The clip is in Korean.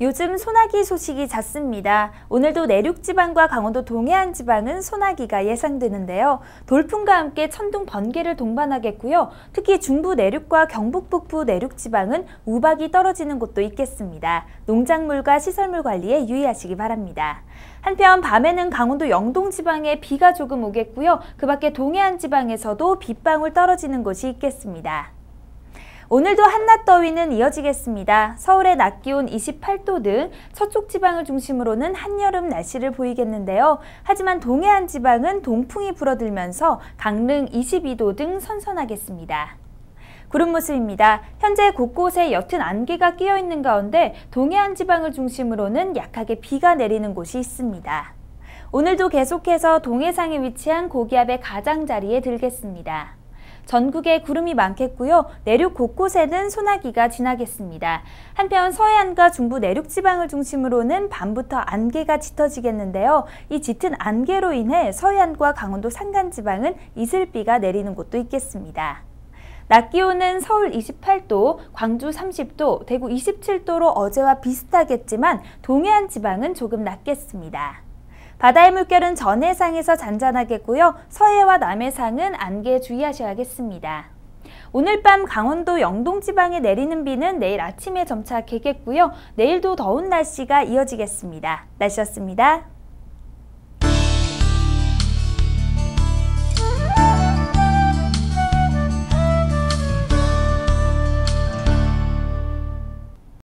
요즘 소나기 소식이 잦습니다. 오늘도 내륙 지방과 강원도 동해안 지방은 소나기가 예상되는데요. 돌풍과 함께 천둥 번개를 동반하겠고요. 특히 중부 내륙과 경북 북부 내륙 지방은 우박이 떨어지는 곳도 있겠습니다. 농작물과 시설물 관리에 유의하시기 바랍니다. 한편 밤에는 강원도 영동 지방에 비가 조금 오겠고요. 그 밖에 동해안 지방에서도 빗방울 떨어지는 곳이 있겠습니다. 오늘도 한낮 더위는 이어지겠습니다. 서울의 낮 기온 28도 등 서쪽 지방을 중심으로는 한여름 날씨를 보이겠는데요. 하지만 동해안 지방은 동풍이 불어들면서 강릉 22도 등 선선하겠습니다. 구름 모습입니다. 현재 곳곳에 옅은 안개가 끼어 있는 가운데 동해안 지방을 중심으로는 약하게 비가 내리는 곳이 있습니다. 오늘도 계속해서 동해상에 위치한 고기압의 가장자리에 들겠습니다. 전국에 구름이 많겠고요. 내륙 곳곳에는 소나기가 지나겠습니다. 한편 서해안과 중부 내륙 지방을 중심으로는 밤부터 안개가 짙어지겠는데요. 이 짙은 안개로 인해 서해안과 강원도 산간 지방은 이슬비가 내리는 곳도 있겠습니다. 낮 기온은 서울 28도, 광주 30도, 대구 27도로 어제와 비슷하겠지만 동해안 지방은 조금 낮겠습니다. 바다의 물결은 전해상에서 잔잔하겠고요. 서해와 남해상은 안개에 주의하셔야겠습니다. 오늘 밤 강원도 영동 지방에 내리는 비는 내일 아침에 점차 개겠고요. 내일도 더운 날씨가 이어지겠습니다. 날씨였습니다.